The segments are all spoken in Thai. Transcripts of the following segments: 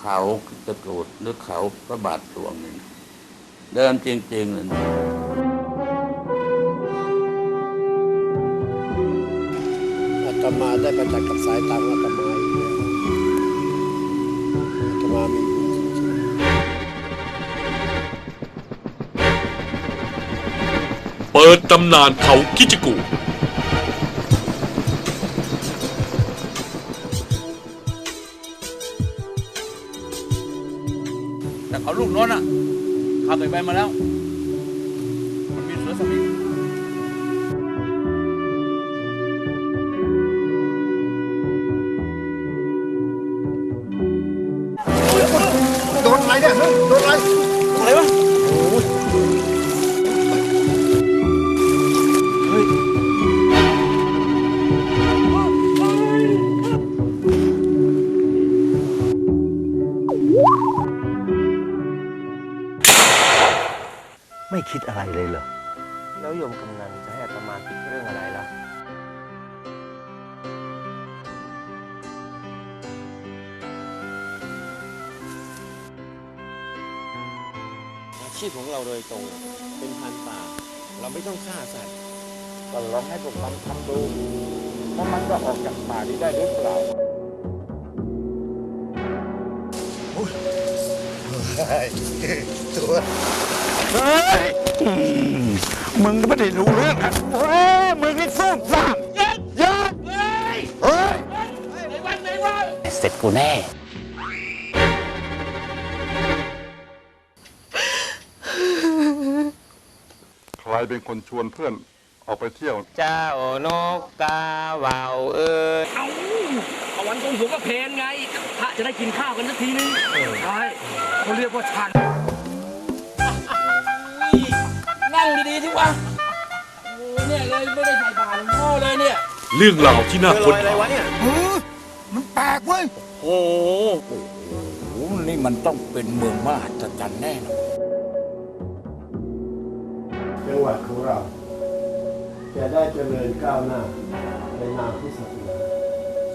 เขาตะกรูดหรือเขาพระบาทหลวงนี่เดิมจริงๆเลยนะอาตมาได้ประจักษ์กับสายตาของอาตมาอีกแล้วอาตมามีบุญจริงๆเปิดตำนานเขาคิจิกุ เนี่ยโดนอะไรอะไรวะ ชีพของเราโดยตรงเป็นพันป่า เราไม่ต้องฆ่าสัตว์ก็ลองให้พวกมันทำดูว่ามันจะออกจากป่านี้ได้หรือเปล่าตัวมึงก็ไม่ได้รู้เรื่องอะเฮ้ยมึงนี่ซุ่มซ่ามเยอะเยอะเฮ้ยเสร็จกูแน่ เป็นคนชวนเพื่อนออกไปเที่ยว เจ้านกกาเหว่าเอ้ยเอาวันตรงหัวก็เพลนไงพระจะได้กินข้าวกันสักทีนึงใช่เขาเรียกว่าชันนั่งดีๆที่วะโอ้เนี่ยเลยไม่ได้ใส่บาตรหลวงพ่อเลยเนี่ย เรื่องราวที่น่าค้นหามันแปลกเว้ย โอ้โหโอ้นี่มันต้องเป็นเมืองมหัศจรรย์แน่นอน จังหวัดของเรา จะได้เจริญก้าวหน้าในนามพุทธศาสนา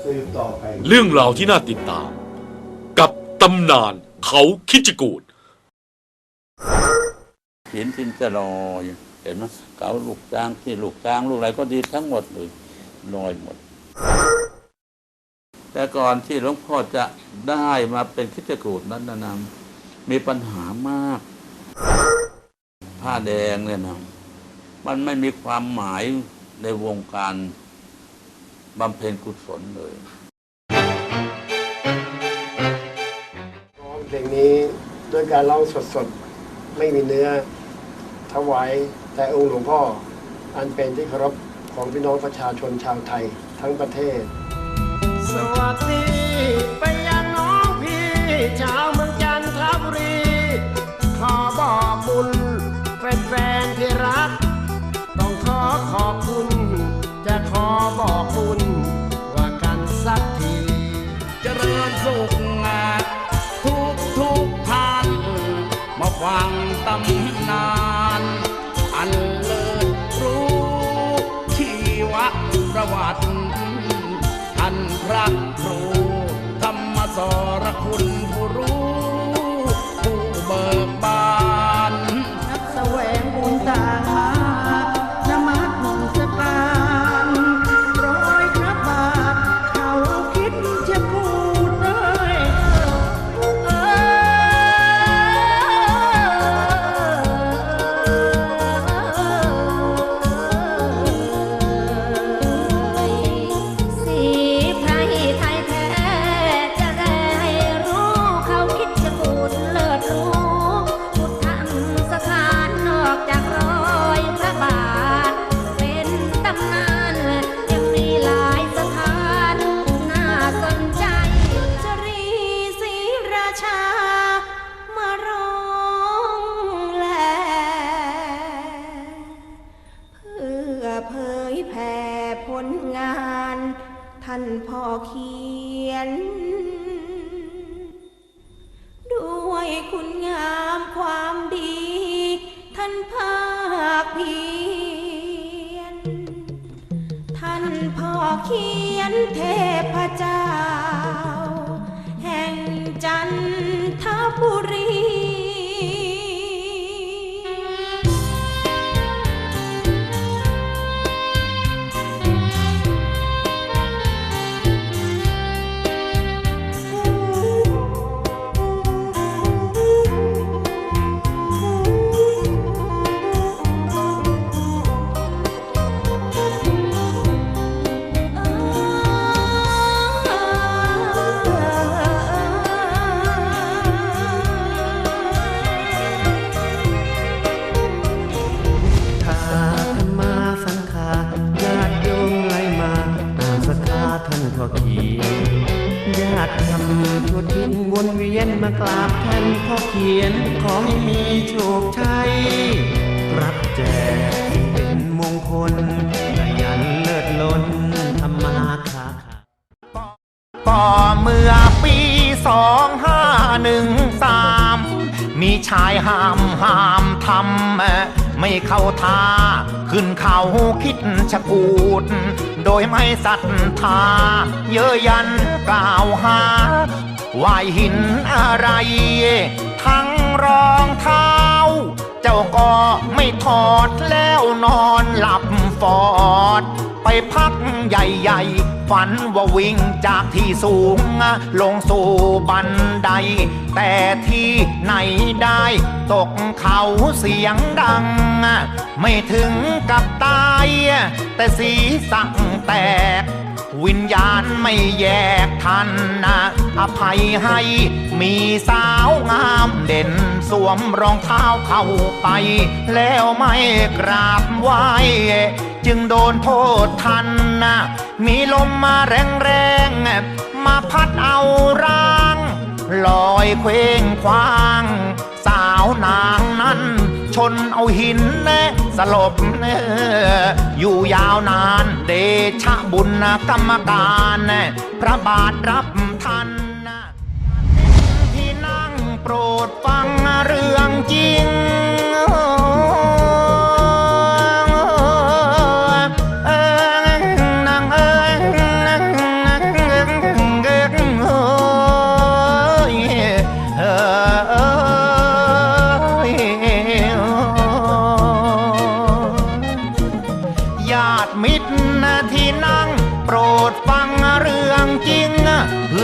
สืบต่อไป เรื่องราวที่น่าติดตาม กับตำนานเขาคิจิกูดหินทินจะลอยเห็นไหมเขาลูกจ้างที่ลูกจ้างลูกอะไรก็ดีทั้งหมดเลยลอยหมด แต่ก่อนที่หลวงพ่อจะได้มาเป็นคิดจกูดนั้นนะนะมีปัญหามาก ผ้าแดงเนี่ยนะมันไม่มีความหมายในวงการบำเพ็ญกุศลเลยร้องเพลงนี้ด้วยการร้องสดๆ ไม่มีเนื้อถวายแต่องค์หลวงพ่อ อันเป็นที่เคารพของพี่น้องประชาชนชาวไทยทั้งประเทศ สวัสดีไปยังน้องพี่ชาวเมือง สรคุณานพ่อเขียน ด้วยคุณงามความดี ท่านภาคเพียรท่านพ่อเขียนเทพเจ้า แห่งจันนทบุรีายห้ามห้ามทำไม่เข้าท่า ขึ้นเขาคิดชะกูด โดยไม่ศรัทธา เยอะยันกล่าวหาว่าหินอะไร ทั้งรองเท้า เจ้าก็ไม่ถอดแล้วนอนหลับฟอด ไปพักใหญ่ ๆ ฝันว่าวิ่งจากที่สูง ลงสู่บันได แต่ที่ไหนได้ ตกเขาเสียงดัง ไม่ถึงกับตาย แต่สีสั่งแตก วิญญาณไม่แยกทันนะอภัยให้มีสาวงามเด่น สวมรองเท้าเข้าไป แล้วไม่กราบไหว้ จึงโดนโทษทันนะมีลมมาแรงๆ มาพัดเอาร่าง ลอยเคว้งคว้าง สาวนางนั้น ชนเอาหินแนสลบเนออยู่ยาวนานเดชะบุญกรรมการพระบาทรับทันที่นั่งโปรดฟังเรื่องจริง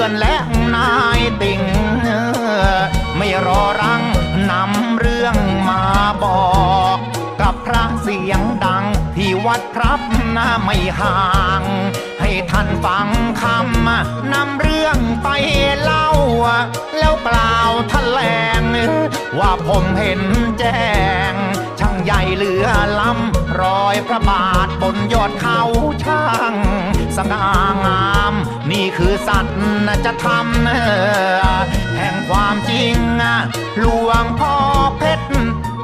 พื่อนและนายติ่งไม่รอรังนำเรื่องมาบอก กับพระเสียงดังที่วัดครับนะไม่ห่าง ให้ท่านฟังคำนำเรื่องไปเล่า แล้วกล่าวแถลงว่าผมเห็นแจ้ง ช่างใหญ่เหลือล้ำ รอยพระบาทบนยอดเขาช่างสง่างาม นี่คือสัตว์จะทำแห่งความจริงหลวงพ่อเพชร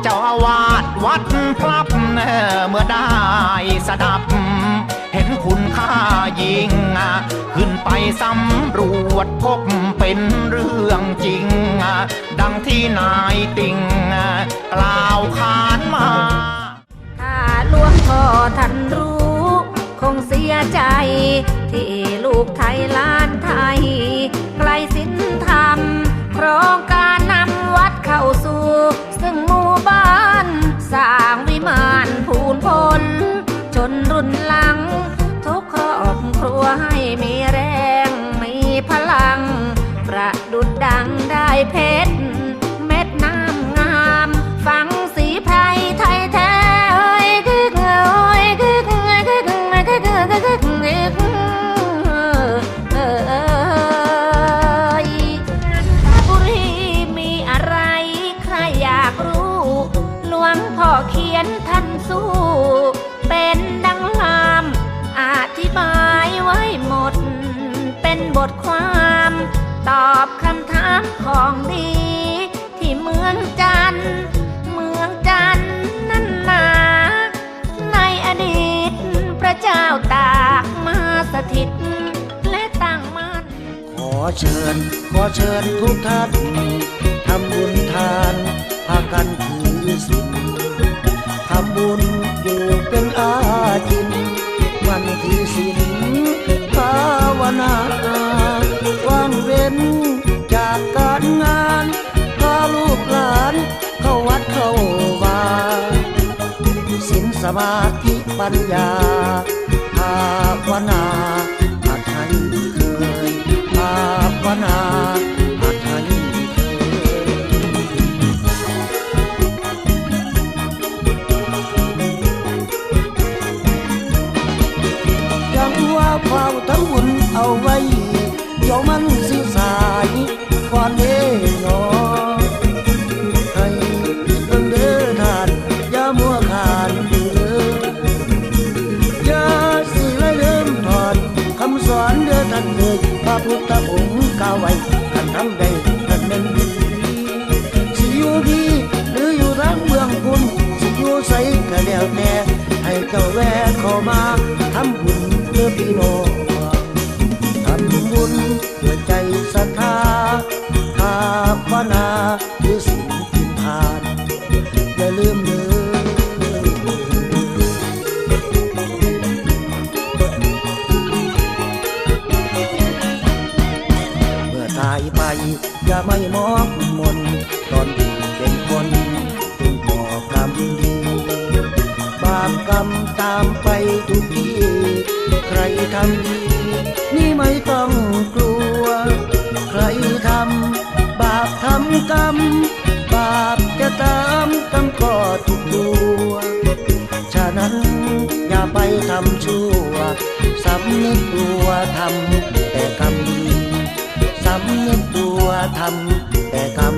เจ้าอาวาสวัดพลับเมื่อได้สดับ เห็นคุณค่ายิ่ง ขึ้นไปสำรวจพบเป็นเรื่องจริง ดังที่นายติงกล่าวขานมาถ้า หลวงพ่อท่านรู้ คงเสียใจ ที่ลูกไทยล้านไทย ยนท่านสู้ เป็นดังลามอธิบายไว้หมด เป็นบทความ ตอบคำถามของดี ที่เมืองจันเมืองจันนั้นนาในอดีตพระเจ้าตากมาสถิต และตั้งมั่นขอเชิญ ขอเชิญทุกท่านทำบุญทานพากันถือศีล บุญอยู่เป็นอาจิน วันที่สินภาวนาว่างเว้นจากการงานพาลูกหลานเข้าวัดเข้าวาสินสมาธิปัญญาภาวนา เทำดี นี่ไม่ต้องกลัว ใครทำบาปทำกรรม บาปจะตามกรรมก็ทุกตัว ฉะนั้นอย่าไปทำชั่วสำนึกตัวทำแต่กรรมดีสำนึกตัวทำแต่กรรม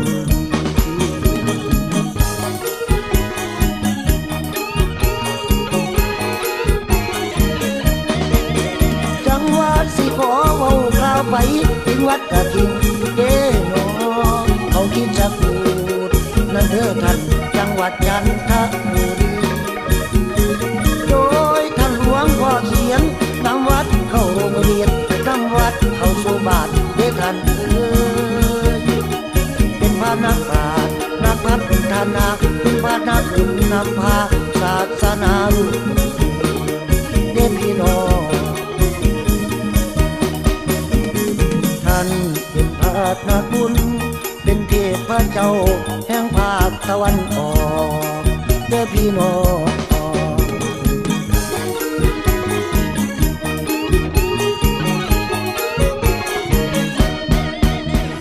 วัดสิขอเว้าข่าวไปถึงวัดกะทิงเด้หนอเขาคิดจะพูดนั่นเด้อท่านจังหวัดจันทบุรีโดยท่านหลวงพ่อเขียนนำวัดเข้าโรงเรียนนำวัดเข้าสู่บาทเด้อท่านเอ้ยเป็นพระนักปราชญ์นักพัฒนาเป็นพระนักบุญนำพาศาสนาลูกเด้พี่น้อง เป็นพระนักบุญ เป็นเทพเจ้าแห่งภาคตะวันออกเด้อพี่น้อง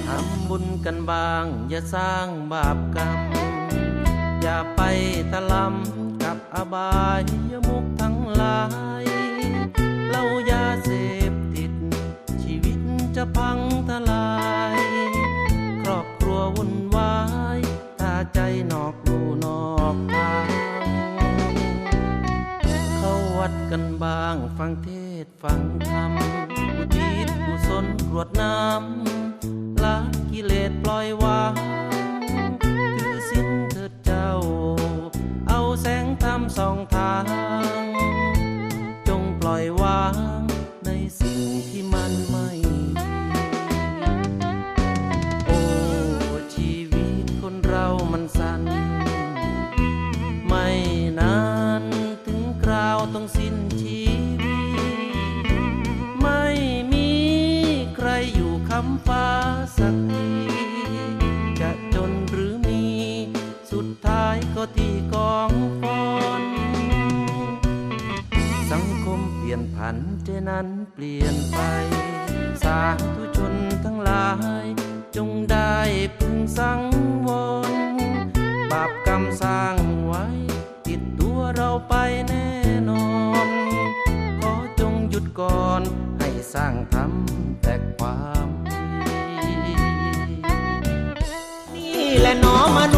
ทำบุญกันบาง อย่าสร้างบาปกรรม อย่าไปตะลำกับอบายยมุกทั้งหลายเหล่ายาเสพติดชีวิต จะพังทลาย ครอบครัววุ่นวาย ถ้าใจนอกลูนอกทางเข้าวัดกันบ้างฟังเทศฟัง นั้นเปลี่ยนไปสาธุชนทั้งหลาย จงได้พึงสังวรบาปกรรมสร้างไว้ ติดตัวเราไปแน่นอน ขอจงหยุดก่อนให้สร้างทำแต่ความดีนี่แหละหนอมนุ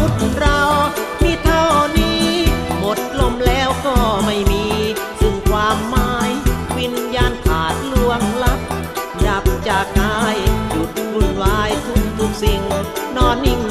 สิ่งนอนนิ่ง